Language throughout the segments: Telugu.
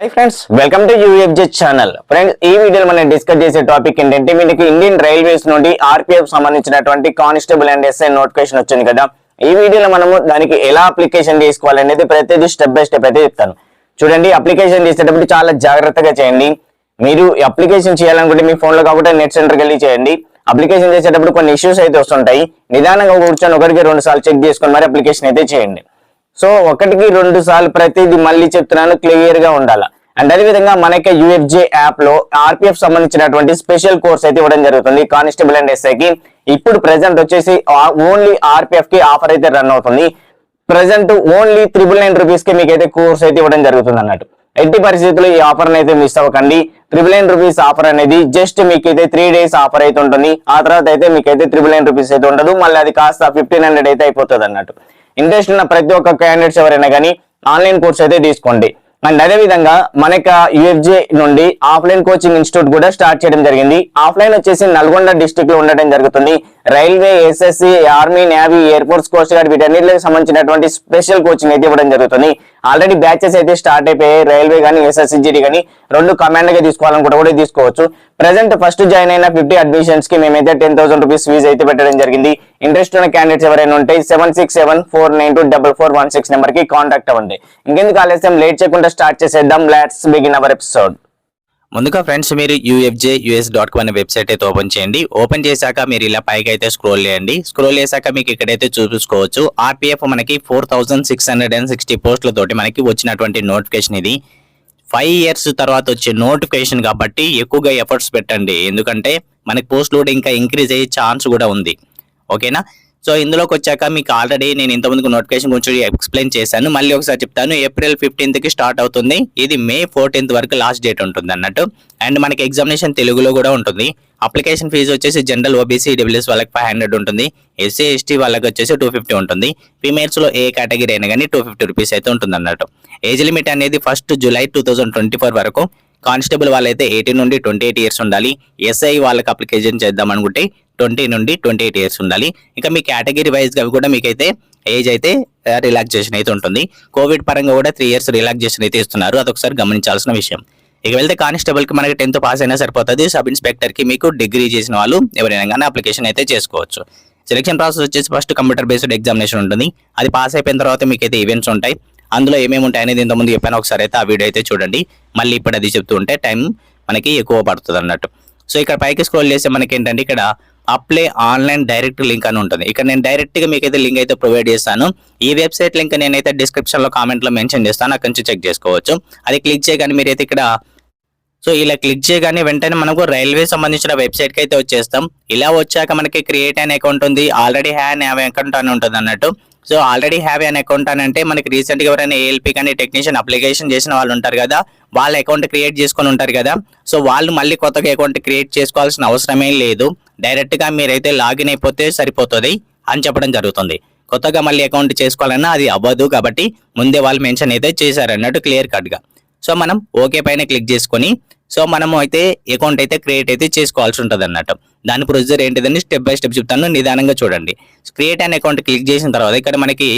Hi friends welcome to UFJ channel friends ఈ వీడియోలో మనం డిస్కస్ చేసే టాపిక్ ఏంటంటే మీకు ఇండియన్ రైల్వేస్ నుండి ఆర్పిఎఫ్ సంబంధించినటువంటి కానిస్టేబుల్ అండ్ ఎస్ఐ నోటిఫికేషన్ వచ్చింది కదా. ఈ వీడియోలో మనము దానికి ఎలా అప్లికేషన్ చేసుకోవాలనేది ప్రతిదీ స్టెప్ బై స్టెప్ అయితే చెప్తాను. చూడండి అప్లికేషన్ చేసేటప్పుడు చాలా జాగ్రత్తగా చేయండి. మీరు అప్లికేషన్ చేయాలనుకుంటే మీ ఫోన్లో కాకుండా నెట్ సెంటర్కి వెళ్ళి చేయండి. అప్లికేషన్ చేసేటప్పుడు కొన్ని ఇష్యూస్ అయితే వస్తుంటాయి. నిదానంగా కూర్చొని ఒకరికి రెండు సార్లు చెక్ చేసుకొని మరి అప్లికేషన్ అయితే చేయండి. సో ఒకటికి రెండు సార్లు ప్రతిదీ మళ్ళీ చెప్తున్నాను క్లియర్గా ఉండాలి. అండ్ అదే విధంగా మనకి యూఎఫ్జే యాప్లో ఆర్పిఎఫ్ సంబంధించినటువంటి స్పెషల్ కోర్స్ అయితే ఇవ్వడం జరుగుతుంది కానిస్టేబుల్ అండ్ ఎస్ఐకి. ఇప్పుడు ప్రెసెంట్ వచ్చేసి ఓన్లీ ఆర్పిఎఫ్కి ఆఫర్ అయితే రన్ అవుతుంది. ప్రెసెంట్ ఓన్లీ త్రిబుల్ నైన్ రూపీస్కి మీకైతే కోర్స్ అయితే ఇవ్వడం జరుగుతుంది అన్నట్టు. ఎట్టి పరిస్థితుల్లో ఈ ఆఫర్ అయితే మిస్ అవ్వకండి. త్రిబుల్ నైన్ రూపీస్ ఆఫర్ అనేది జస్ట్ మీకు అయితే త్రీ డేస్ ఆఫర్ అయితే ఉంటుంది. ఆ తర్వాత అయితే మీకైతే త్రిబుల్ నైన్ రూపీస్ అయితే ఉండదు. మళ్ళీ అది కాస్త ఫిఫ్టీన్ హండ్రెడ్ అయితే అయిపోతుంది అన్నట్టు. ఇంట్రెస్ట్ ఉన్న ప్రతి ఒక్క క్యాండిడేట్స్ ఎవరైనా కానీ ఆన్లైన్ కోర్స్ అయితే తీసుకోండి. అండ్ అదే విధంగా యొక్క యుఎఫ్జే నుండి ఆఫ్లైన్ కోచింగ్ ఇన్స్టిట్యూట్ కూడా స్టార్ట్ చేయడం జరిగింది. ఆఫ్లైన్ వచ్చేసి నల్గొండ డిస్టిక్లో ఉండడం జరుగుతుంది. Railway SSC army navy air force coast guard వీటన్నిటికి సంబంధించినటువంటి స్పెషల్ కోచింగ్ అయితే ఇవ్వడం జరుగుతుంది. ఆల్రెడీ బ్యాచెస్ అయితే స్టార్ట్ అయిపోయాయి. రైల్వే కానీ ఎస్ఎస్సిజిడి కానీ రెండు కమాండ్గా తీసుకోవాలనుకుంటే కూడా తీసుకోవచ్చు. ప్రెసెంట్ ఫస్ట్ జాయిన్ అయిన ఫిఫ్టీ అడ్మిషన్స్కి మేమైతే టెన్ థౌసండ్ రూపీస్ ఫీజు అయితే పెట్టడం జరిగింది. ఇంట్రెస్ట్ ఉన్న క్యాండిడేట్స్ ఎవరైనా ఉంటే seven six seven four nine two double four one six నెంబర్కి కాంటాక్ట్ అవ్వండి. ఇంకెందుకు ఆలస్యం? లేట్ చేయకుండా స్టార్ట్ చేసేద్దాం. లెట్స్ బిగిన్ అవర్ ఎపిసోడ్ ముందుగా ఫ్రెండ్స్ మీరు యూఎఫ్జే యూఎస్ డాట్ కామ్ అనే వెబ్సైట్ అయితే ఓపెన్ చేయండి. ఓపెన్ చేశాక మీరు ఇలా పైకి అయితే స్క్రోల్ చేయండి. స్క్రోల్ చేశాక మీకు ఇక్కడైతే చూసుకోవచ్చు. ఆర్పిఎఫ్ మనకి four thousand six hundred and sixty పోస్టులతోటి మనకి వచ్చినటువంటి నోటిఫికేషన్ ఇది. ఫైవ్ ఇయర్స్ తర్వాత వచ్చే నోటిఫికేషన్ కాబట్టి ఎక్కువగా ఎఫర్ట్స్ పెట్టండి. ఎందుకంటే మనకి పోస్ట్ లోడ్ ఇంకా ఇంక్రీజ్ అయ్యే ఛాన్స్ కూడా ఉంది. ఓకేనా? సో ఇందులోకి వచ్చాక మీకు ఆల్రెడీ నేను ఇంతమందికి నోటిఫికేషన్ గురించి ఎక్స్ప్లెయిన్ చేశాను. మళ్ళీ ఒకసారి చెప్తాను ఏప్రిల్ ఫిఫ్టీన్త్కి స్టార్ట్ అవుతుంది. ఇది మే ఫోర్టీన్త్ వరకు లాస్ట్ డేట్ ఉంటుంది అన్నట్టు. అండ్ మనకి ఎగ్జామినేషన్ తెలుగులో కూడా ఉంటుంది. అప్లికేషన్ ఫీజు వచ్చేసి జనరల్ ఓబీసీ డబ్ల్యూఎస్ వాళ్ళకి ఫైవ్ హండ్రెడ్ ఉంటుంది. ఎస్సీ ఎస్టీ వాళ్ళకి వచ్చేసి టూ ఫిఫ్టీ ఉంటుంది. ఫీమేల్స్లో ఏ కేటగిరీ అయినా కానీ టూ ఫిఫ్టీ రూపీస్ అయితే ఉంటుంది అన్నట్టు. ఏజ్ లిమిట్ అనేది first July two thousand twenty four వరకు. కానిస్టేబుల్ వాళ్ళైతే ఎయిటీన్ నుండి ట్వంటీ ఎయిట్ ఇయర్స్ ఉండాలి. ఎస్ఐ వాళ్ళకి అప్లికేషన్ చేద్దాం అనుకుంటే ట్వంటీ నుండి ట్వంటీ ఎయిట్ ఇయర్స్ ఉండాలి. ఇంకా మీ కేటగిరీ వైజ్గా కూడా మీకైతే ఏజ్ అయితే రిలాక్సేషన్ అయితే ఉంటుంది. కోవిడ్ పరంగా కూడా త్రీ ఇయర్స్ రిలాక్సేషన్ అయితే ఇస్తున్నారు. అదొకసారి గమనించాల్సిన విషయం. ఇక వెళ్తే కానిస్టేబుల్కి మనకి టెన్త్ పాస్ అయినా సరిపోతుంది. సబ్ ఇన్స్పెక్టర్కి మీకు డిగ్రీ చేసిన వాళ్ళు ఎవరైనా కానీ అప్లికేషన్ అయితే చేసుకోవచ్చు. సెలెక్షన్ ప్రాసెస్ వచ్చేసి ఫస్ట్ కంప్యూటర్ బేస్డ్ ఎగ్జామినేషన్ ఉంటుంది. అది పాస్ అయిపోయిన తర్వాత మీకు అయితే ఈవెంట్స్ ఉంటాయి. అందులో ఏమేమి ఉంటాయి అనేది ఇంతకుముందు చెప్పాను. ఒకసారి అయితే ఆ వీడియో అయితే చూడండి. మళ్ళీ ఇప్పుడు అది చెప్తూ ఉంటే టైం మనకి ఎక్కువ పడుతుంది అన్నట్టు. సో ఇక్కడ పైకి స్క్రోల్ చేస్తే మనకి ఏంటంటే ఇక్కడ అప్లై ఆన్లైన్ డైరెక్ట్ లింక్ అని ఉంటుంది. ఇక్కడ నేను డైరెక్ట్గా మీకైతే లింక్ అయితే ప్రొవైడ్ చేస్తాను. ఈ వెబ్సైట్ లింక్ నేనైతే డిస్క్రిప్షన్లో కామెంట్లో మెన్షన్ చేస్తాను. అక్కడి నుంచి చెక్ చేసుకోవచ్చు. అది క్లిక్ చేయగానే మీరైతే ఇక్కడ సో ఇలా క్లిక్ చేయగానే వెంటనే మనకు రైల్వే సంబంధించిన వెబ్సైట్కి అయితే వచ్చేస్తాం. ఇలా వచ్చాక మనకి క్రియేట్ అయిన అకౌంట్ ఉంది. ఆల్రెడీ హ్యాన్ హ్యావ్ అకౌంట్ అని ఉంటుంది అన్నట్టు. So already have an account అని అంటే మనకి రీసెంట్గా ఎవరైనా ఏఎల్పీ కానీ టెక్నీషియన్ అప్లికేషన్ చేసిన వాళ్ళు ఉంటారు కదా వాళ్ళ అకౌంట్ క్రియేట్ చేసుకొని ఉంటారు కదా. సో వాళ్ళు మళ్ళీ కొత్తగా అకౌంట్ క్రియేట్ చేసుకోవాల్సిన అవసరమే లేదు. డైరెక్ట్గా మీరైతే లాగిన్ అయిపోతే సరిపోతుంది అని చెప్పడం జరుగుతుంది. కొత్తగా మళ్ళీ అకౌంట్ చేసుకోవాలన్నా అది అవ్వదు కాబట్టి ముందే వాళ్ళు మెన్షన్ అయితే చేశారు అన్నట్టు క్లియర్ కట్గా. సో మనం ఓకే పైన క్లిక్ చేసుకొని సో మనము అయితే అకౌంట్ అయితే క్రియేట్ అయితే చేసుకోవాల్సి ఉంటుంది అన్నట్టు దాని ప్రొసీజర్ ఏంటిదని స్టెప్ బై స్టెప్ చెప్తాను. నిదానంగా చూడండి. క్రియేట్ అనే అకౌంట్ క్లిక్ చేసిన తర్వాత ఇక్కడ మనకి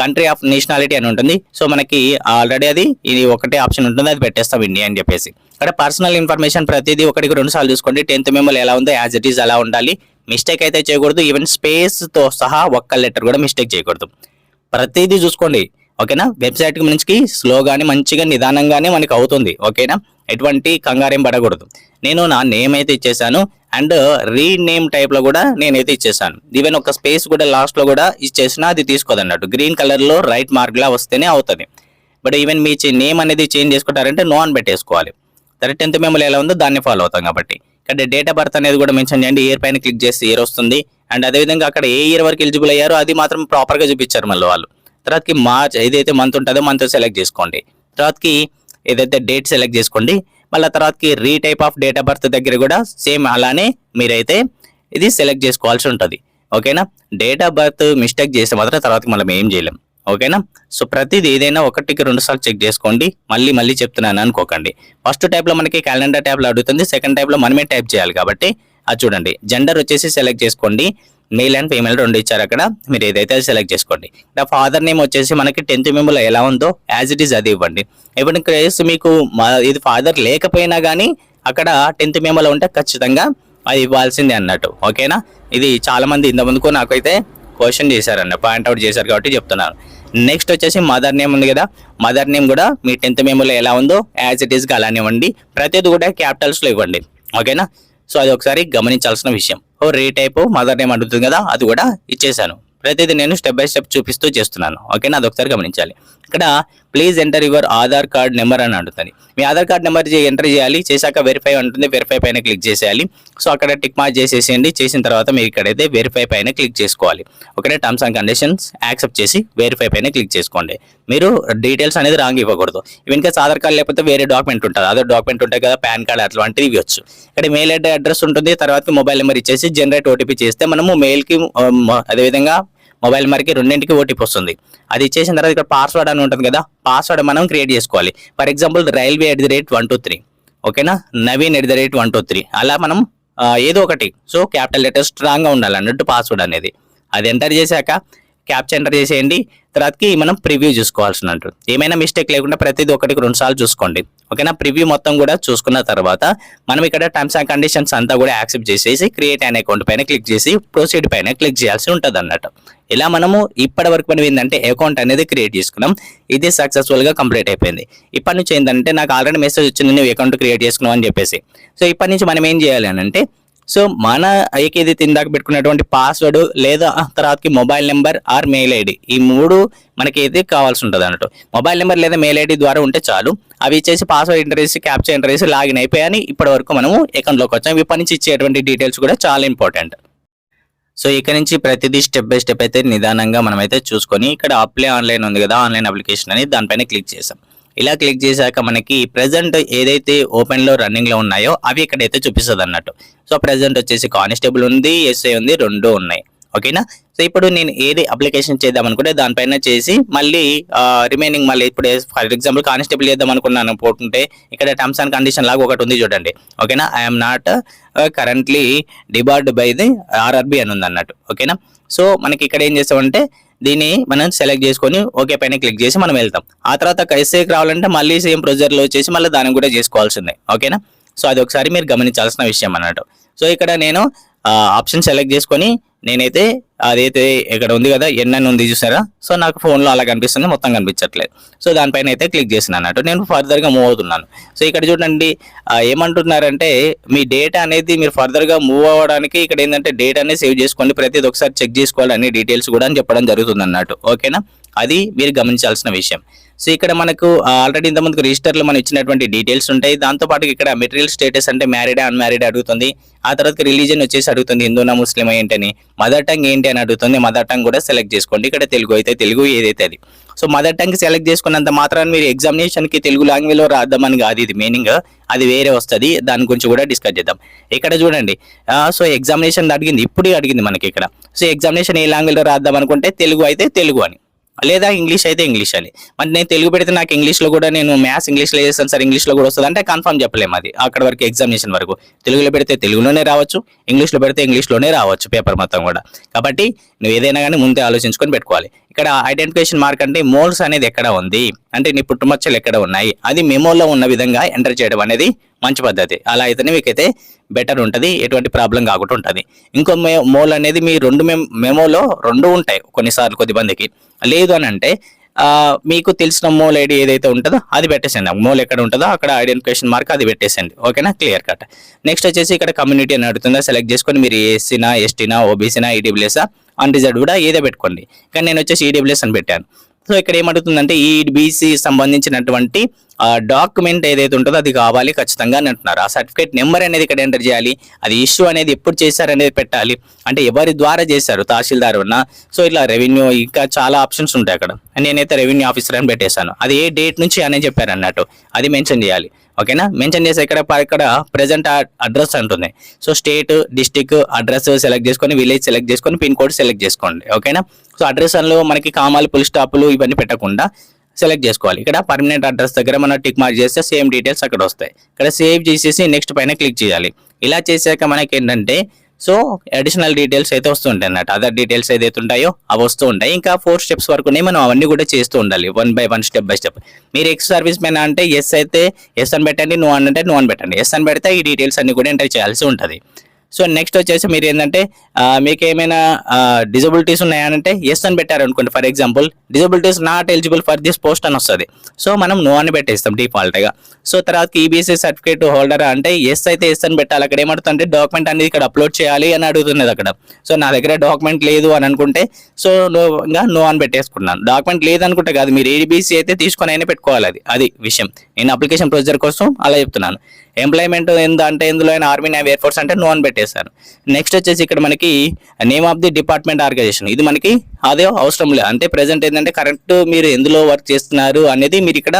కంట్రీ ఆఫ్ నేషనాలిటీ అని ఉంటుంది. సో మనకి ఆల్రెడీ అది ఇది ఒకటే ఆప్షన్ ఉంటుంది. అది పెట్టేస్తాం ఇండియా అని చెప్పేసి. ఇక్కడ పర్సనల్ ఇన్ఫర్మేషన్ ప్రతిదీ ఒకటికి రెండు సార్లు చూసుకోండి. టెన్త్ మెమోలు ఎలా ఉందో యాజ్ ఇట్ ఈస్ అలా ఉండాలి. మిస్టేక్ అయితే చేయకూడదు. ఈవెన్ స్పేస్తో సహా ఒక్క లెటర్ కూడా మిస్టేక్ చేయకూడదు. ప్రతిదీ చూసుకోండి. ఓకేనా? వెబ్సైట్ నుంచి స్లోగానే మంచిగా నిదానంగానే మనకి అవుతుంది. ఓకేనా? ఎటువంటి కంగారేం పడకూడదు. నేను నా నేమ్ అయితే ఇచ్చేసాను. అండ్ రీనేమ్ టైప్లో కూడా నేనైతే ఇచ్చేసాను. ఈవెన్ ఒక స్పేస్ కూడా లాస్ట్లో కూడా ఇచ్చేసినా అది తీసుకోదన్నట్టు. గ్రీన్ కలర్లో రైట్ మార్క్లా వస్తేనే అవుతుంది. బట్ ఈవెన్ మీ నేమ్ అనేది చేంజ్ చేసుకుంటారంటే నో అని పెట్టేసుకోవాలి. సరే టెన్త్ మెమోలు ఎలా ఉందో దాన్ని ఫాలో అవుతాం కాబట్టి. ఇక్కడ డేట్ ఆఫ్ బర్త్ అనేది కూడా మెన్షన్ చేయండి. ఇయర్ పైన క్లిక్ చేసి ఇయర్ వస్తుంది. అండ్ అదేవిధంగా అక్కడ ఏ ఇయర్ వరకు ఎలిజిబుల్ అయ్యారో అది మాత్రం ప్రాపర్గా చూపించారు మళ్ళీ వాళ్ళు. తర్వాతకి మార్చ్ ఏదైతే మంత్ ఉంటుందో మంత్ సెలెక్ట్ చేసుకోండి. తర్వాతకి ఏదైతే డేట్ సెలెక్ట్ చేసుకోండి మళ్ళీ తర్వాతకి re type of date of birth దగ్గర కూడా సేమ్ అలానే మీరైతే ఇది సెలెక్ట్ చేసుకోవాల్సి ఉంటుంది. ఓకేనా డేట్ ఆఫ్ బర్త్ మిస్టేక్ చేస్తే మాత్రం తర్వాత మనం ఏం చేయలేం. ఓకేనా సో ప్రతిది ఏదైనా ఒకటికి రెండు సార్లు చెక్ చేసుకోండి. మళ్ళీ మళ్ళీ చెప్తున్నాను అనుకోకండి. ఫస్ట్ టైప్లో మనకి క్యాలెండర్ ట్యాబ్లో అడుగుతుంది. సెకండ్ టైప్లో మనమే టైప్ చేయాలి కాబట్టి అది చూడండి. జెండర్ వచ్చేసి సెలెక్ట్ చేసుకోండి. మేల్ అండ్ ఫీమేల్ రెండు ఇచ్చారు అక్కడ. మీరు ఏదైతే సెలెక్ట్ చేసుకోండి. ఇక్కడ ఫాదర్ నేమ్ వచ్చేసి మనకి టెన్త్ మెంబర్లో ఎలా ఉందో యాజ్ ఇట్ ఈస్ అది ఇవ్వండి. ఇప్పుడు ఇక్కడ మీకు ఇది ఫాదర్ లేకపోయినా కానీ అక్కడ టెన్త్ మెంబర్లో ఉంటే ఖచ్చితంగా అది ఇవ్వాల్సిందే అన్నట్టు. ఓకేనా ఇది చాలా మంది ఇంతకుముందుకు నాకైతే క్వశ్చన్ చేశారన్న పాయింట్అవుట్ చేశారు కాబట్టి చెప్తున్నాను. నెక్స్ట్ వచ్చేసి మదర్ నేమ్ ఉంది కదా? మదర్ నేమ్ కూడా మీ టెన్త్ మేములో ఎలా ఉందో యాజ్ ఇట్ ఈస్గా అలానే ఇవ్వండి. ప్రతిది కూడా క్యాపిటల్స్లో ఇవ్వండి. ఓకేనా సో అది ఒకసారి గమనించాల్సిన విషయం. ఓ రే టైప్ మదర్ నేమ్ అడుగుతుంది కదా అది కూడా ఇచ్చేసాను ప్రతిదీ నేను స్టెప్ బై స్టెప్ చూపిస్తూ చేస్తున్నాను. ఓకేనా? అది ఒకసారి గమనించాలి. ఇక్కడ please enter your Aadhaar card number అని అంటుంది మీ ఆధార్ కార్డ్ నెంబర్ ఎంటర్ చేయాలి. చేశాక వెరిఫై ఉంటుంది. వెరిఫై పైన క్లిక్ చేసేయాలి. సో అక్కడ టిక్ మార్క్ చేసేసేయండి. చేసిన తర్వాత మీరు ఇక్కడైతే వెరిఫై పైన క్లిక్ చేసుకోవాలి. Okay terms and conditions accept చేసి వెరిఫై పైన క్లిక్ చేసుకోండి. మీరు డీటెయిల్స్ అనేది రాంగ్ ఇవ్వకూడదు. ఇవన్ ఆధార్ కార్డ్ లేకపోతే వేరే డాక్యుమెంట్ ఉంటుంది. అదే డాక్యుమెంట్ ఉంటాయి కదా పాన్ కార్డ్ అట్లాంటివి ఇవ్వచ్చు. ఇక్కడ మెయిల్ అడ్రస్ ఉంటుంది. తర్వాత మొబైల్ నెంబర్ ఇచ్చేసి జనరేట్ ఓటీపీ చేస్తే మనము మెయిల్కి అదేవిధంగా మొబైల్ నెంబర్కి రెండింటికి ఓటీపీ వస్తుంది. అది ఇచ్చేసిన తర్వాత ఇక్కడ పాస్వర్డ్ అని ఉంటుంది కదా పాస్వర్డ్ మనం క్రియేట్ చేసుకోవాలి. For example railway at the rate one two three ఓకేనా? Naveen at the rate one two three అలా మనం ఏదో ఒకటి. సో క్యాపిటల్ లెటర్ స్ట్రాంగ్గా ఉండాలి అన్నట్టు పాస్వర్డ్ అనేది. అది ఎంటర్ చేశాక క్యాప్చర్ ఎంటర్ చేసేయండి. తర్వాతకి మనం ప్రివ్యూ చూసుకోవాల్సినట్టు. ఏమైనా మిస్టేక్ లేకుండా ప్రతిదీ ఒకటికి రెండుసార్లు చూసుకోండి. ఓకేనా? ప్రివ్యూ మొత్తం కూడా చూసుకున్న తర్వాత మనం ఇక్కడ టర్మ్స్ అండ్ కండిషన్స్ అంతా కూడా యాక్సెప్ట్ చేసేసి క్రియేట్ అనే అకౌంట్ పైన క్లిక్ చేసి ప్రొసీడ్ పైన క్లిక్ చేయాల్సి ఉంటుంది అన్నట్టు ఇలా మనము ఇప్పటి వరకు మనం ఏంటంటే అకౌంట్ అనేది క్రియేట్ చేసుకున్నాం. ఇది సక్సెస్ఫుల్గా కంప్లీట్ అయిపోయింది. ఇప్పటి నుంచి ఏంటంటే నాకు ఆల్రెడీ మెసేజ్ వచ్చింది నువ్వు అకౌంట్ క్రియేట్ చేసుకున్నావు అని చెప్పేసి. సో ఇప్పటి నుంచి మనం ఏం చేయాలి అంటే సో మన ఏకేది తిందాక పెట్టుకున్నటువంటి పాస్వర్డ్ లేదా తర్వాతకి mobile number or mail ID ఈ మూడు మనకి అయితే కావాల్సి ఉంటుంది అన్నట్టు. మొబైల్ నెంబర్ లేదా మెయిల్ ఐడి ద్వారా ఉంటే చాలు. అవి ఇచ్చేసి పాస్వర్డ్ ఎంటర్ చేసి క్యాప్చర్ ఎంటర్ చేసి లాగిన్ అయిపోయాయని ఇప్పటి వరకు మనము అకౌంట్లోకి వచ్చాం. ఇవి పనిచి ఇచ్చేటువంటి డీటెయిల్స్ కూడా చాలా ఇంపార్టెంట్ సో ఇక్కడ నుంచి ప్రతిదీ స్టెప్ బై స్టెప్ అయితే నిదానంగా మనం అయితే చూసుకొని ఇక్కడ అప్లై ఆన్లైన్ ఉంది కదా ఆన్లైన్ అప్లికేషన్ అని దానిపైన క్లిక్ చేసాం ఇలా క్లిక్ చేశాక మనకి ప్రజెంట్ ఏదైతే ఓపెన్లో రన్నింగ్లో ఉన్నాయో అవి ఇక్కడైతే చూపిస్తుంది అన్నట్టు. సో ప్రెసెంట్ వచ్చేసి కానిస్టేబుల్ ఉంది ఎస్ఐ ఉంది రెండు ఉన్నాయి. ఓకేనా సో ఇప్పుడు నేను ఏది అప్లికేషన్ చేద్దాం అనుకుంటే దానిపైన చేసి మళ్ళీ రిమైనింగ్ మళ్ళీ ఇప్పుడు ఫర్ ఎగ్జాంపుల్ కానిస్టేబుల్ చేద్దాం అనుకున్నాను పోతుంటే ఇక్కడ టర్మ్స్ అండ్ కండిషన్ లాగా ఒకటి ఉంది చూడండి. ఓకేనా I'm not currently debarred by the RRB అని ఉంది అన్నట్టు. ఓకేనా సో మనకి ఇక్కడ ఏం చేస్తామంటే దీన్ని మనం సెలెక్ట్ చేసుకొని ఓకే పైన క్లిక్ చేసి మనం వెళ్తాం. ఆ తర్వాత ఎస్ఏకి రావాలంటే మళ్ళీ సేమ్ ప్రొసీజర్లో వచ్చేసి మళ్ళీ దాన్ని కూడా చేసుకోవాల్సిందే. ఓకేనా సో అది ఒకసారి మీరు గమనించాల్సిన విషయం అన్నట్టు. సో ఇక్కడ నేను ఆప్షన్ సెలెక్ట్ చేసుకొని నేనైతే అదైతే ఇక్కడ ఉంది కదా ఎన్ అని ఉంది చూసారా? సో నాకు ఫోన్లో అలా కనిపిస్తుంది మొత్తం కనిపించట్లేదు. సో దానిపైన అయితే క్లిక్ చేసిన అన్నట్టు. నేను ఫర్దర్గా మూవ్ అవుతున్నాను. సో ఇక్కడ చూడండి ఏమంటున్నారంటే మీ డేటా అనేది మీరు ఫర్దర్గా మూవ్ అవ్వడానికి ఇక్కడ ఏంటంటే డేటా అనేది సేవ్ చేసుకోండి ప్రతిది ఒకసారి చెక్ చేసుకోవాలి అన్ని డీటెయిల్స్ కూడా అని చెప్పడం జరుగుతుంది అన్నట్టు. ఓకేనా? అది మీరు గమనించాల్సిన విషయం. సో ఇక్కడ మనకు ఆల్రెడీ ఇంతకుముందుకు రిజిస్టర్లో మనం ఇచ్చినటువంటి డీటెయిల్స్ ఉంటాయి. దాంతో పాటు ఇక్కడ మెటీరియల్ స్టేటస్ అంటే మ్యారీడ్ అన్మ్యారీడ్ అడుగుతుంది. ఆ తర్వాత రిలీజన్ వచ్చేసి అడుగుతుంది హిందూనా ముస్లిం ఏంటని. మదర్ టంగ్ ఏంటి అని అడుగుతుంది. మదర్ టంగ్ కూడా సెలెక్ట్ చేసుకోండి. ఇక్కడ తెలుగు అయితే తెలుగు ఏదైతే అది. సో మదర్ టంగ్ సెలెక్ట్ చేసుకున్నంత మాత్రాన్ని మీరు ఎగ్జామినేషన్కి తెలుగు లాంగ్వేజ్లో రాద్దామని కాదు. ఇది మీనింగ్ అది వేరే వస్తుంది. దాని గురించి కూడా డిస్కస్ చేద్దాం. ఇక్కడ చూడండి సో ఎగ్జామినేషన్ అడిగింది. ఇప్పుడు అడిగింది మనకి ఇక్కడ. సో ఎగ్జామినేషన్ ఏ లాంగ్వేజ్లో రాద్దాం అనుకుంటే తెలుగు అయితే తెలుగు అని. లేదా ఇంగ్లీష్ అయితే ఇంగ్లీష్ అని. మరి నేను తెలుగు పెడితే నాకు ఇంగ్లీష్లో కూడా నేను మ్యాథ్స్ ఇంగ్లీష్లో చేస్తాను సార్ ఇంగ్లీష్లో కూడా వస్తుంది అంటే కన్ఫర్మ్ చెప్పలేము అది. అక్కడ వరకు ఎగ్జామినేషన్ వరకు. తెలుగులో పెడితే తెలుగులోనే రావచ్చు ఇంగ్లీష్లో పెడితే ఇంగ్లీష్లోనే రావచ్చు పేపర్ మొత్తం కూడా. కాబట్టి నువ్వు ఏదైనా కానీ ముందే ఆలోచించుకొని పెట్టుకోవాలి. ఇక్కడ ఐడెంటిఫికేషన్ మార్క్ అంటే మోల్స్ అనేది ఎక్కడ ఉంది? అంటే నీ పుట్టుమచ్చలు ఎక్కడ ఉన్నాయి? అది మెమోలో ఉన్న విధంగా ఎంటర్ చేయడం అనేది మంచి పద్ధతి. అలా అయితేనే మీకైతే బెటర్ ఉంటుంది. ఎటువంటి ప్రాబ్లం కాకుండా ఉంటుంది. ఇంకో మే మోల్ అనేది మీ రెండు మెమ్ మెమోలో రెండు ఉంటాయి కొన్నిసార్లు కొద్దిమందికి లేదు అని అంటే మీకు తెలిసిన మోల్ ఐడి ఏదైతే ఉంటుందో అది పెట్టేసండి మోల్ ఎక్కడ ఉంటుందో అక్కడ ఐడెంటిఫికేషన్ మార్క్ అది పెట్టేసండి ఓకేనా క్లియర్ కట్ నెక్స్ట్ వచ్చేసి ఇక్కడ కమ్యూనిటీ అని అడుగుతుందా? సెలెక్ట్ చేసుకొని మీరు ఎస్సీనా ఎస్టీనా ఓబీసీనా ఈడబ్ల్యూఎస్ఆ అన్రిజర్వ్ కూడా ఏదో పెట్టుకోండి. కానీ నేను వచ్చేసి ఈడబ్ల్యూఎస్ అని పెట్టాను. సో ఇక్కడ ఏమడుగుతుందంటే ఈ బీసీ సంబంధించినటువంటి డాక్యుమెంట్ ఏదైతే ఉంటుందో అది కావాలి ఖచ్చితంగా అని అంటున్నారు. ఆ సర్టిఫికేట్ నెంబర్ అనేది ఇక్కడ ఎంటర్ చేయాలి అది ఇష్యూ అనేది ఎప్పుడు చేశారు అనేది పెట్టాలి. అంటే ఎవరి ద్వారా చేశారు తహసీల్దార్ ఉన్న సో ఇట్లా రెవెన్యూ ఇంకా చాలా ఆప్షన్స్ ఉంటాయి అక్కడ. నేనైతే రెవెన్యూ ఆఫీసర్ అని పెట్టేశాను. అది ఏ డేట్ నుంచి అనే చెప్పారు అన్నట్టు. అది మెన్షన్ చేయాలి. ఓకేనా? మెన్షన్ చేసి ఇక్కడ ఇక్కడ ప్రెసెంట్ అడ్రస్ అంటుంది. So state district address select చేసుకొని విలేజ్ సెలెక్ట్ చేసుకొని పిన్ కోడ్ సెలెక్ట్ చేసుకోండి. ఓకేనా? సో అడ్రస్ అందులో మనకి కామాలు పుల్ స్టాపులు ఇవన్నీ పెట్టకుండా సెలెక్ట్ చేసుకోవాలి. ఇక్కడ పర్మనెంట్ అడ్రస్ దగ్గర మనం టిక్ మార్క్ చేస్తే సేమ్ డీటెయిల్స్ అక్కడ వస్తాయి. ఇక్కడ సేవ్ చేసేసి నెక్స్ట్ పైన క్లిక్ చేయాలి. ఇలా చేశాక మనకి ఏంటంటే సో అడిషనల్ డీటెయిల్స్ అయితే వస్తుంటాయి అన్నట్టు అదర్ డీటెయిల్స్ ఏదైతే ఉంటాయో అవి వస్తూ ఉంటాయి. ఇంకా ఫోర్ స్టెప్స్ వరకు మనం అవన్నీ కూడా చేస్తూ ఉండాలి. One by one step by step మీరు ఎక్స్ సర్వీస్ మ్యాన్ అంటే ఎస్ అయితే ఎస్ అని పెట్టండి నో అని అంటే నో అని పెట్టండి. ఎస్ అని పెడితే ఈ డీటెయిల్స్ అన్ని కూడా ఎంటర్ చేయాల్సి ఉంటుంది. సో నెక్స్ట్ వచ్చేసి మీరు ఏంటంటే మీకు ఏమైనా డిజబిలిటీస్ ఉన్నాయనంటే ఎస్ అని పెట్టారు అనుకోండి for example disabilities not eligible for this post అని వస్తుంది. సో మనం నో అని పెట్టేస్తాం డిఫాల్ట్గా సో తర్వాత ఈబీసీ సర్టిఫికేట్ హోల్డర్ అంటే ఎస్ అయితే ఎస్ అని పెట్టాలి. అక్కడ ఏమడుతుందంటే డాక్యుమెంట్ అనేది ఇక్కడ అప్లోడ్ చేయాలి అని అడుగుతున్నది అక్కడ. సో నా దగ్గర డాక్యుమెంట్ లేదు అని అనుకుంటే సో నో ఇంకా నో అని పెట్టేసుకున్నాను డాక్యుమెంట్ లేదనుకుంటే కాదు మీరు ఏబీసీ అయితే తీసుకొని అయినా పెట్టుకోవాలి అది. అది విషయం. నేను అప్లికేషన్ ప్రొసీజర్ కోసం అలా చెప్తున్నాను. ఎంప్లాయ్మెంట్ ఎంత అంటే ఇందులో అయినా ఆర్మీ నేవీ ఎయిర్ ఫోర్స్ అంటే నో అని పెట్టేశాను నెక్స్ట్ వచ్చేసి ఇక్కడ మనకి name of the department organization. ఇది మనకి అదే అవసరం లేదు అంటే ప్రజెంట్ ఏంటంటే కరెక్ట్ మీరు ఎందులో వర్క్ చేస్తున్నారు అనేది మీరు ఇక్కడ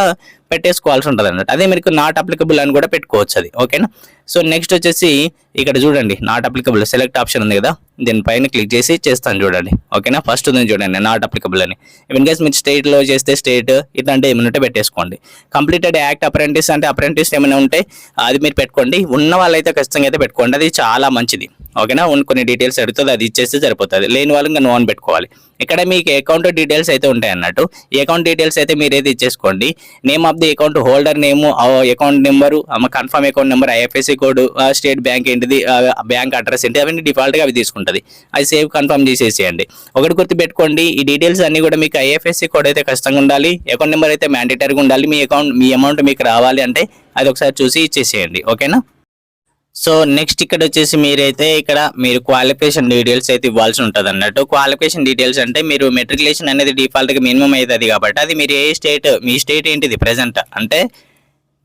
పెట్టేసుకోవాల్సి ఉంటుంది అన్నట్టు. అదే మీకు నాట్ అప్లికబుల్ అని కూడా పెట్టుకోవచ్చు అది. ఓకేనా సో నెక్స్ట్ వచ్చేసి ఇక్కడ చూడండి నాట్ అప్లికబుల్ సెలెక్ట్ ఆప్షన్ ఉంది కదా? దీనిపైన క్లిక్ చేసి చేస్తాను చూడండి. ఓకేనా ఫస్ట్ ఉంది చూడండి నాట్ అప్లికబుల్ అని. ఇన్ కేస్ మీరు స్టేట్లో చేస్తే స్టేట్ ఇట్లాంటి ఏమైనా పెట్టేసుకోండి. కంప్లీటెడ్ యాక్ట్ అప్రెంటిస్ అంటే అప్రెంటిస్ ఏమైనా ఉంటే అది మీరు పెట్టుకోండి. ఉన్న వాళ్ళైతే ఖచ్చితంగా అయితే పెట్టుకోండి. అది చాలా మంచిది. ఓకేనా? కొన్ని డీటెయిల్స్ అడుగుతుంది అది ఇచ్చేస్తే సరిపోతుంది. లేని వాళ్ళు ఇంకా నోన్ పెట్టుకోవాలి. ఇక్కడ మీకు అకౌంట్ డీటెయిల్స్ అయితే ఉంటాయి అన్నట్టు. ఈ అకౌంట్ డీటెయిల్స్ అయితే మీరు ఏది ఇచ్చేసుకోండి name of the account holder name account number confirm account number IFSC code state bank ఏంటిది బ్యాంక్ అడ్రస్ ఏంటి అవన్నీ డిఫాల్ట్గా అవి తీసుకుంటుంది. అది సేవ్ కన్ఫర్మ్ చేసేసేయండి. ఒకటి గుర్తు పెట్టుకోండి ఈ డీటెయిల్స్ అన్ని కూడా మీకు ఐఎఫ్ఎస్సి కోడ్ అయితే ఖచ్చితంగా ఉండాలి. అకౌంట్ నెంబర్ అయితే మ్యాండేటరీగా ఉండాలి. మీ అకౌంట్ మీ అమౌంట్ మీకు రావాలి అంటే అది ఒకసారి చూసి ఇచ్చేసేయండి. ఓకేనా? సో నెక్స్ట్ ఇక్కడ వచ్చేసి మీరైతే ఇక్కడ మీరు క్వాలిఫికేషన్ డీటెయిల్స్ అయితే ఇవ్వాల్సి ఉంటుంది అన్నట్టు. క్వాలిఫికేషన్ డీటెయిల్స్ అంటే మీరు మెట్రికులేషన్ అనేది డిఫాల్ట్గా మినిమం అవుతుంది కాబట్టి అది మీరు ఏ స్టేట్ మీ స్టేట్ ఏంటిది ప్రెసెంట్ అంటే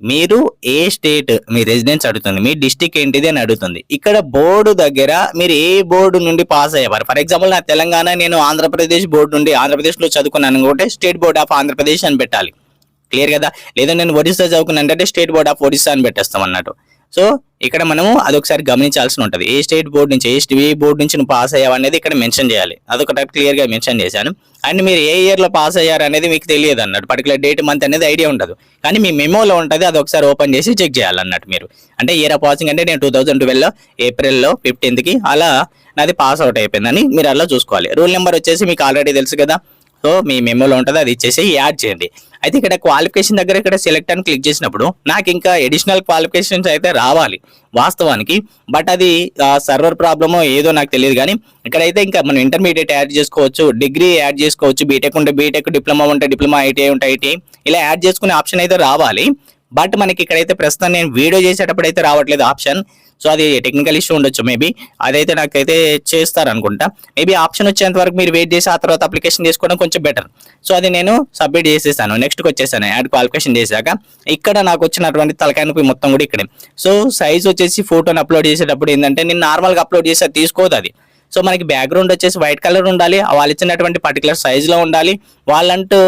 మీరు ఏ స్టేట్ మీ రెసిడెన్స్ అడుగుతుంది మీ డిస్టిక్ ఏంటిది అని అడుగుతుంది. ఇక్కడ బోర్డు దగ్గర మీరు ఏ బోర్డు నుండి పాస్ అయ్యేవారు? ఫర్ ఎగ్జాంపుల్ నా తెలంగాణ నేను ఆంధ్రప్రదేశ్ బోర్డు నుండి ఆంధ్రప్రదేశ్లో చదువుకున్నాను అనుకుంటే స్టేట్ బోర్డ్ ఆఫ్ ఆంధ్రప్రదేశ్ అని పెట్టాలి. క్లియర్ కదా? లేదా నేను ఒడిస్సా చదువుకున్నాను అంటే స్టేట్ బోర్డ్ ఆఫ్ ఒడిస్సా అని పెట్టేస్తాం అన్నట్టు. సో ఇక్కడ మనము అదొకసారి గమనించాల్సి ఉంటుంది. ఏ స్టేట్ బోర్డు నుంచి ఏ స్టేట్ బోర్డు నుంచి నువ్వు పాస్ అయ్యావు అనేది ఇక్కడ మెన్షన్ చేయాలి. అదొకటి క్లియర్గా మెన్షన్ చేశాను. అండ్ మీరు ఏ ఇయర్లో పాస్ అయ్యారు అనేది మీకు తెలియదు అన్నట్టు. పర్టికులర్ డేట్ మంత్ అనేది ఐడియా ఉండదు. కానీ మీ మెమోలో ఉంటుంది అది ఒకసారి ఓపెన్ చేసి చెక్ చేయాలన్నట్టు మీరు. అంటే ఇయర్ ఆఫ్ పాసింగ్ అంటే నేను టూ థౌసండ్ ట్వెల్వ్లో ఏప్రిల్లో ఫిఫ్టీన్త్కి అలా నాది పాస్ అవుట్ అయిపోయిందని మీరు అలా చూసుకోవాలి. రూల్ నెంబర్ వచ్చేసి మీకు ఆల్రెడీ తెలుసు కదా. సో మీ మెమోలో ఉంటుంది అది ఇచ్చేసి యాడ్ చేయండి. అయితే ఇక్కడ క్వాలిఫికేషన్ దగ్గర ఇక్కడ సెలెక్ట్ అని క్లిక్ చేసినప్పుడు నాకు ఇంకా ఎడిషనల్ క్వాలిఫికేషన్స్ అయితే రావాలి వాస్తవానికి. బట్ అది సర్వర్ ప్రాబ్లమో ఏదో నాకు తెలియదు కానీ ఇక్కడైతే ఇంకా మనం ఇంటర్మీడియట్ యాడ్ చేసుకోవచ్చు డిగ్రీ యాడ్ చేసుకోవచ్చు బీటెక్ ఉంటే బీటెక్ డిప్లొమా ఉంటే డిప్లొమా ఐటీఐ ఉంటే ఐటీఐ ఇలా యాడ్ చేసుకునే ఆప్షన్ అయితే రావాలి. బట్ మనకి ఇక్కడైతే ప్రస్తుతం నేను వీడియో చేసేటప్పుడు అయితే రావట్లేదు ఆప్షన్ సో అది టెక్నికల్ ఇష్యూ ఉండొచ్చు మేబీ అదైతే నాకైతే చేస్తారు అనుకుంటా మేబీ ఆప్షన్ వచ్చేంత వరకు మీరు వెయిట్ చేసి ఆ తర్వాత అప్లికేషన్ చేసుకోవడం కొంచెం బెటర్ సో అది నేను సబ్మిట్ చేసేసాను. నెక్స్ట్కి వచ్చేసాను యాడ్ క్వాలిఫికేషన్ చేశాక. ఇక్కడ నాకు వచ్చినటువంటి తలకాయ నొప్పి మొత్తం కూడా ఇక్కడే. సో సైజ్ వచ్చేసి ఫోటోని అప్లోడ్ చేసేటప్పుడు ఏంటంటే నేను నార్మల్గా అప్లోడ్ చేస్తే అది తీసుకోదు అది. సో మనకి బ్యాక్గ్రౌండ్ వచ్చేసి వైట్ కలర్ ఉండాలి. వాళ్ళు ఇచ్చినటువంటి పర్టికులర్ సైజ్లో ఉండాలి. వాళ్ళంటూ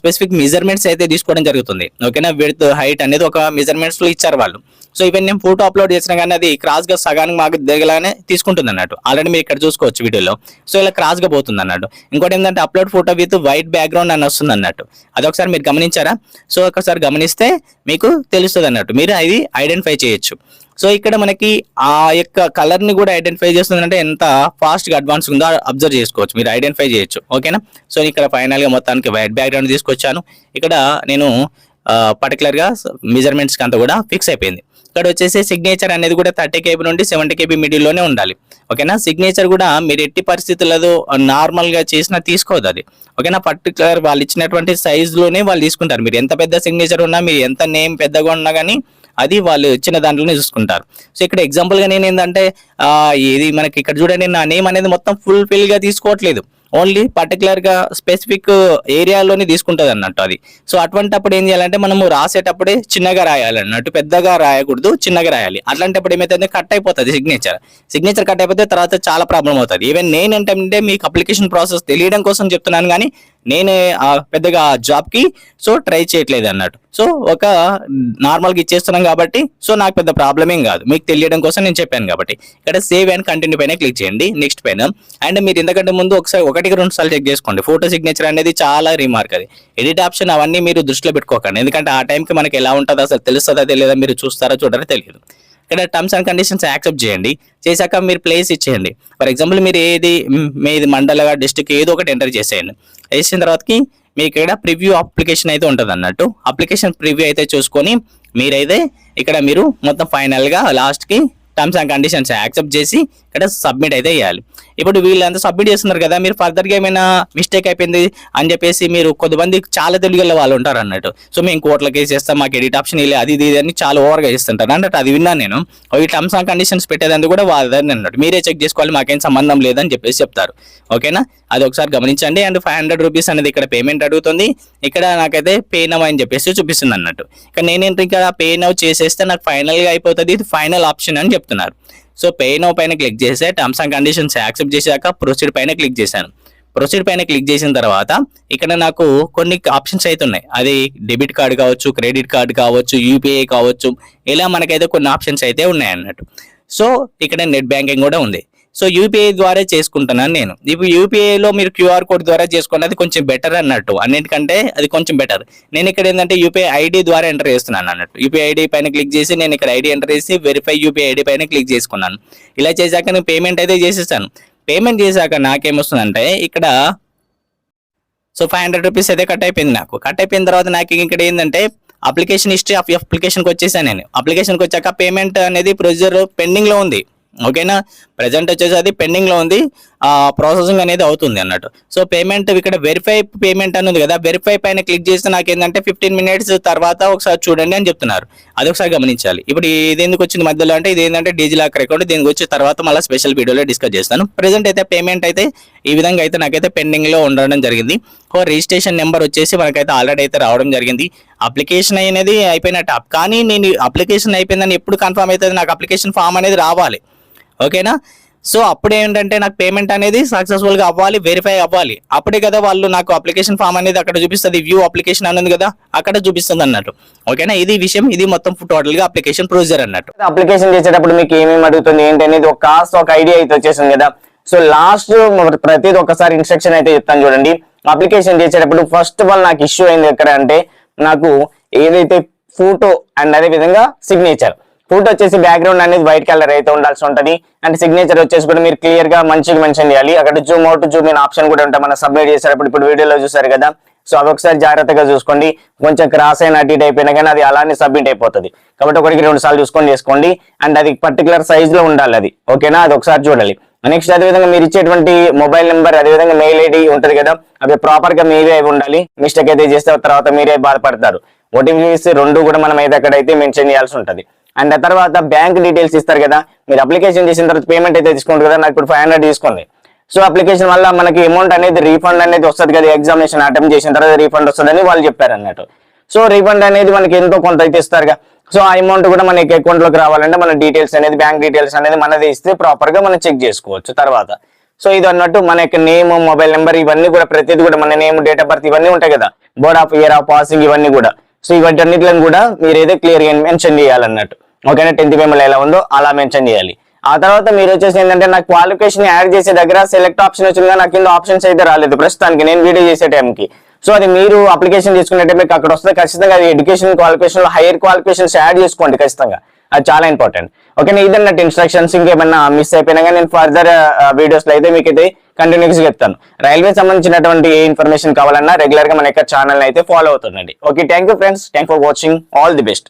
స్పెసిఫిక్ మెజర్మెంట్స్ అయితే తీసుకోవడం జరుగుతుంది. ఓకేనా? విత్ హైట్ అనేది ఒక మెజర్మెంట్స్లో ఇచ్చారు వాళ్ళు. సో ఈవెన్ నేను ఫోటో అప్లోడ్ చేసిన కానీ అది క్రాస్గా సగానికి మాకు దిగలానే తీసుకుంటుంది అన్నట్టు. ఆల్రెడీ మీరు ఇక్కడ చూసుకోవచ్చు వీడియోలో. సో ఇలా క్రాస్గా పోతుంది అన్నట్టు. ఇంకోటి ఏంటంటే upload photo with white background అని వస్తుంది అన్నట్టు. అదొకసారి మీరు గమనించారా? సో ఒకసారి గమనిస్తే మీకు తెలుస్తుంది అన్నట్టు. మీరు అది ఐడెంటిఫై చేయొచ్చు. సో ఇక్కడ మనకి ఆ యొక్క కలర్ని కూడా ఐడెంటిఫై చేస్తుందంటే ఎంత ఫాస్ట్గా అడ్వాన్స్ ఉందో అబ్జర్వ్ చేసుకోవచ్చు. మీరు ఐడెంటిఫై చేయొచ్చు. ఓకేనా సో ఇక్కడ ఫైనల్గా మొత్తానికి వైట్ బ్యాక్గ్రౌండ్ తీసుకొచ్చాను. ఇక్కడ నేను పర్టికులర్గా మెజర్మెంట్స్కి అంతా కూడా ఫిక్స్ అయిపోయింది. ఇక్కడ వచ్చేసి సిగ్నేచర్ అనేది కూడా థర్టీ కేబీ నుండి సెవెంటీ కేబీ మిడిల్లోనే ఉండాలి. ఓకేనా సిగ్నేచర్ కూడా మీరు ఎట్టి పరిస్థితుల్లో నార్మల్గా చేసినా తీసుకోవద్దు అది. ఓకేనా పర్టికులర్ వాళ్ళు ఇచ్చినటువంటి సైజ్లోనే వాళ్ళు తీసుకుంటారు. మీరు ఎంత పెద్ద సిగ్నేచర్ ఉన్నా మీరు ఎంత నేమ్ పెద్దగా ఉన్నా కానీ అది వాళ్ళు ఇచ్చిన దాంట్లోనే చూసుకుంటారు. సో ఇక్కడ ఎగ్జాంపుల్గా నేను ఏంటంటే ఇది మనకి ఇక్కడ చూడండి నా నేమ్ అనేది మొత్తం ఫుల్ తీసుకోవట్లేదు. ఓన్లీ పర్టికులర్గా స్పెసిఫిక్ ఏరియాలోనే తీసుకుంటుంది అన్నట్టు అది. సో అటువంటిప్పుడు ఏం చేయాలంటే మనము రాసేటప్పుడే చిన్నగా రాయాలి అన్నట్టు పెద్దగా రాయకూడదు చిన్నగా రాయాలి. అట్లాంటప్పుడు ఏమైతే కట్ అయిపోతుంది సిగ్నేచర్ సిగ్నేచర్ కట్ అయిపోతే తర్వాత చాలా ప్రాబ్లం అవుతుంది. ఈవెన్ నేను ఏంటంటే మీకు అప్లికేషన్ ప్రాసెస్ తెలియడం కోసం చెప్తున్నాను కానీ నేనే ఆ పెద్దగా ఆ జాబ్కి సో ట్రై చేయట్లేదు అన్నట్టు సో ఒక నార్మల్గా ఇచ్చేస్తున్నాం కాబట్టి సో నాకు పెద్ద ప్రాబ్లం ఏం కాదు. మీకు తెలియడం కోసం నేను చెప్పాను కాబట్టి. ఇక్కడ సేవ్ అండ్ కంటిన్యూ పైన క్లిక్ చేయండి. నెక్స్ట్ పైన. అండ్ మీరు ఎందుకంటే ముందు ఒకసారి ఒకటికి రెండు సార్లు చెక్ చేసుకోండి. ఫోటో సిగ్నేచర్ అనేది చాలా రిమార్క్ అది. ఎడిట్ ఆప్షన్ అవన్నీ మీరు దృష్టిలో పెట్టుకోకండి. ఎందుకంటే ఆ టైంకి మనకి ఎలా ఉంటుందో అసలు తెలుస్తుందా తెలియదా మీరు చూస్తారా చూడరా తెలియదు. ఇక్కడ టర్మ్స్ అండ్ కండిషన్స్ యాక్సెప్ట్ చేయండి. చేశాక మీరు ప్లేస్ ఇచ్చేయండి. ఫర్ ఎగ్జాంపుల్ మీరు ఏది మీది మండలగా డిస్ట్రిక్ట్ ఏదో ఒకటి ఎంటర్ చేసేయండి. వేసిన తర్వాతకి మీకు ఇక్కడ ప్రివ్యూ అప్లికేషన్ అయితే ఉంటుంది అన్నట్టు. అప్లికేషన్ ప్రివ్యూ అయితే చూసుకొని మీరైతే ఇక్కడ మీరు మొత్తం ఫైనల్గా లాస్ట్కి టర్మ్స్ అండ్ కండిషన్స్ యాక్సెప్ట్ చేసి ఇక్కడ సబ్మిట్ అయితే చేయాలి. ఇప్పుడు వీళ్ళంతా సబ్మిట్ చేస్తున్నారు కదా మీరు ఫర్దర్గా ఏమైనా మిస్టేక్ అయిపోయింది అని చెప్పేసి మీరు కొంతమంది చాలా తెలుగు వాళ్ళు ఉంటారు అన్నట్టు. సో మేము కోర్టులో కేసు చేస్తాం మాకు ఎడిట్ ఆప్షన్ ఇలా అది ఇది ఇది అని చాలా ఓవర్గా చేస్తుంటారు. అన్నట్టు అది విన్నాను నేను. ఈ టర్మ్స్ అండ్ కండిషన్స్ పెట్టేదందుకు కూడా వాళ్ళదని అన్నట్టు. మీరే చెక్ చేసుకోవాలి మాకేం సంబంధం లేదని చెప్పేసి చెప్తారు. ఓకేనా అది ఒకసారి గమనించండి. అండ్ ఫైవ్ హండ్రెడ్ రూపీస్ అనేది ఇక్కడ పేమెంట్ అడుగుతుంది. ఇక్కడ నాకైతే పే నవ్ అని చెప్పేసి చూపిస్తుంది అన్నట్టు. ఇక నేనేంటి ఇక్కడ పే నవ్ చేసేస్తే నాకు ఫైనల్గా అయిపోతుంది. ఇది ఫైనల్ ఆప్షన్ అని చెప్తాను చెప్తున్నారు. సో పే నో పైన క్లిక్ చేస్తే టర్మ్స్ అండ్ కండిషన్స్ యాక్సెప్ట్ చేశాక ప్రొసీడ్ పైన క్లిక్ చేశాను. ప్రొసీడ్ పైన క్లిక్ చేసిన తర్వాత ఇక్కడ నాకు కొన్ని ఆప్షన్స్ అయితే ఉన్నాయి. అది డెబిట్ కార్డ్ కావచ్చు క్రెడిట్ కార్డ్ కావచ్చు యూపీఐ కావచ్చు ఇలా మనకైతే కొన్ని ఆప్షన్స్ అయితే ఉన్నాయి అన్నట్టు. సో ఇక్కడ నెట్ బ్యాంకింగ్ కూడా ఉంది. సో యూపీఐ ద్వారా చేసుకుంటున్నాను నేను. ఇప్పుడు యూపీఐలో మీరు క్యూఆర్ కోడ్ ద్వారా చేసుకున్నది కొంచెం బెటర్ అన్నట్టు. అన్నిటికంటే అది కొంచెం బెటర్ నేను ఇక్కడ ఏంటంటే యూపీఐ ఐడి ద్వారా ఎంటర్ చేస్తున్నాను అన్నట్టు. యూపీఐ ఐడి పైన క్లిక్ చేసి నేను ఇక్కడ ఐడి ఎంటర్ చేసి వెరిఫై యూపీఐ ఐడి పైన క్లిక్ చేసుకున్నాను. ఇలా చేశాక నేను పేమెంట్ అయితే చేసేసాను పేమెంట్ చేశాక నాకేమొస్తుందంటే ఇక్కడ సో ఫైవ్ హండ్రెడ్ రూపీస్ అయితే కట్ అయిపోయింది నాకు. కట్ అయిపోయిన తర్వాత నాకు ఇక్కడ ఏంటంటే అప్లికేషన్ హిస్టరీ ఆఫ్ అప్లికేషన్కి వచ్చేసాను నేను. అప్లికేషన్కి వచ్చాక పేమెంట్ అనేది ప్రొసీజర్ పెండింగ్లో ఉంది. ఓకేనా ప్రజెంట్ వచ్చేసి అది పెండింగ్లో ఉంది. ప్రాసెసింగ్ అనేది అవుతుంది అన్నట్టు. సో పేమెంట్ ఇక్కడ వెరిఫై పేమెంట్ అని ఉంది కదా. వెరిఫై పైన క్లిక్ చేస్తే నాకు ఏంటంటే ఫిఫ్టీన్ మినిట్స్ తర్వాత ఒకసారి చూడండి అని చెప్తున్నారు. అది ఒకసారి గమనించాలి. ఇప్పుడు ఇది ఎందుకు వచ్చింది మధ్యలో అంటే ఇది ఏంటంటే డిజిలాకర్ అకౌంట్ దీనికి వచ్చి తర్వాత మళ్ళీ స్పెషల్ వీడియోలో డిస్కస్ చేస్తాను. ప్రెసెంట్ అయితే పేమెంట్ అయితే ఈ విధంగా అయితే నాకైతే పెండింగ్లో ఉండడం జరిగింది. ఓ రిజిస్ట్రేషన్ నెంబర్ వచ్చేసి మనకైతే ఆల్రెడీ అయితే రావడం జరిగింది. అప్లికేషన్ అనేది అయిపోయినట్టు. కానీ నేను అప్లికేషన్ అయిపోయిందని ఎప్పుడు కన్ఫర్మ్ అవుతుంది? నాకు అప్లికేషన్ ఫామ్ అనేది రావాలి. ఓకేనా? సో అప్పుడు ఏంటంటే నాకు పేమెంట్ అనేది సక్సెస్ఫుల్గా అవ్వాలి వెరిఫై అవ్వాలి. అప్పుడే కదా వాళ్ళు నాకు అప్లికేషన్ ఫామ్ అనేది అక్కడ చూపిస్తుంది వ్యూ అప్లికేషన్ అనేది కదా అక్కడ చూపిస్తుంది అన్నట్టు. ఓకేనా? ఇది విషయం ఇది మొత్తం టోటల్గా అప్లికేషన్ ప్రొసీజర్ అన్నట్టు. అప్లికేషన్ చేసేటప్పుడు మీకు ఏమేమి అడుగుతుంది ఏంటి అనేది ఒక కాస్ట్ ఒక ఐడియా అయితే వచ్చేసింది కదా. సో లాస్ట్ ప్రతిది ఒకసారి ఇన్స్ట్రక్షన్ అయితే చెప్తాను చూడండి. అప్లికేషన్ చేసేటప్పుడు ఫస్ట్ ఆఫ్ ఆల్ నాకు ఇష్యూ అయింది ఎక్కడ అంటే నాకు ఏదైతే ఫోటో అండ్ అదే విధంగా సిగ్నేచర్ ఫోటో వచ్చేసి బ్యాక్గ్రౌండ్ అనేది వైట్ కలర్ అయితే ఉండాల్సి ఉంటుంది. అండ్ సిగ్నేచర్ వచ్చేసి కూడా మీరు క్లియర్గా మంచిగా మెన్షన్ చేయాలి. అక్కడ zoom out zoom in option కూడా ఉంటాయి. మనం సబ్మిట్ చేసేటప్పుడు ఇప్పుడు వీడియోలో చూసారు కదా. సో అది ఒకసారి జాగ్రత్తగా చూసుకోండి. కొంచెం క్రాస్ అయిన అటు ఇటు అయిపోయినా కానీ అది అలానే సబ్మిట్ అయిపోతుంది. కాబట్టి ఒకటికి రెండు సార్లు చూసుకొని చేసుకోండి. అండ్ అది పర్టికులర్ సైజ్లో ఉండాలి అది. ఓకేనా అది ఒకసారి చూడాలి. నెక్స్ట్ అదే విధంగా మీరు ఇచ్చేటువంటి మొబైల్ నెంబర్ అదే విధంగా మెయిల్ ఐడి ఉంటుంది కదా. అవి ప్రాపర్గా మీరే అవి ఉండాలి. మిస్టేక్ అయితే చేస్తే తర్వాత మీరే బాధపడతారు. ఓటీపీస్ రెండు కూడా మనం అయితే అక్కడైతే మెన్షన్ చేయాల్సి ఉంటుంది. అండ్ ఆ తర్వాత బ్యాంక్ డీటెయిల్స్ ఇస్తారు కదా. మీరు అప్లికేషన్ చేసిన తర్వాత పేమెంట్ అయితే తీసుకుంటారు కదా. నాకు ఇప్పుడు ఫైవ్ హండ్రెడ్ తీసుకోండి. సో అప్లికేషన్ వల్ల మనకి అమౌంట్ అనేది రీఫండ్ అనేది వస్తుంది కదా. ఎగ్జామినేషన్ అటెంప్ట్ చేసిన తర్వాత రీఫండ్ వస్తుందని వాళ్ళు చెప్పారు అన్నట్టు. సో రీఫండ్ అనేది మనకి ఎంతో కొంత అయితే ఇస్తారుగా. సో ఆ అమౌంట్ కూడా మనకి అకౌంట్లోకి రావాలంటే మన డీటెయిల్స్ అనేది బ్యాంక్ డీటెయిల్స్ అనేది మనది ఇస్తే ప్రాపర్గా మనం చెక్ చేసుకోవచ్చు తర్వాత. సో ఇది అన్నట్టు మన యొక్క నేమ్ మొబైల్ నెంబర్ ఇవన్నీ కూడా ప్రతిదీ కూడా మన నేమ్ డేట్ ఆఫ్ బర్త్ ఇవన్నీ ఉంటాయి కదా. Board of year of passing ఇవన్నీ కూడా. సో ఇవన్నిటిని కూడా మీరైతే క్లియర్గా మెన్షన్ చేయాలన్నట్టు. ఓకేనా? టెన్త్ పేమెంట్ ఎలా ఉందో అలా మెన్షన్ చేయాలి. ఆ తర్వాత మీరు వచ్చేసి ఏంటంటే నాకు క్వాలిఫికేషన్ యాడ్ చేసే దగ్గర సెలెక్ట్ ఆప్షన్ వచ్చిందిగా నాకు కింద ఆప్షన్స్ అయితే రాలేదు ప్రస్తుతానికి నేను వీడియో చేసే టైంకి సో అది మీరు అప్లికేషన్ చేసుకునే మీకు అక్కడ వస్తే ఖచ్చితంగా అది ఎడ్యుకేషన్ క్వాలిఫికేషన్లో హైయర్ క్వాలిఫికేషన్స్ యాడ్ చేసుకోండి ఖచ్చితంగా. అది చాలా ఇంపార్టెంట్ ఓకేనా? ఇదన్నట్టు ఇన్స్ట్రక్షన్స్ ఇంకేమన్నా మిస్ అయిపోయినా కానీ నేను ఫర్దర్ వీడియోస్లో అయితే మీకు అయితే కంటిన్యూస్ చెప్తాను. రైల్వే సంబంధించినటువంటి ఏ ఇన్ఫర్మేషన్ కావాలన్నా రెగ్యులర్గా మన యొక్క ఛానల్ అయితే ఫాలో అవుతుందండి okay thank you friends thank for watching all the best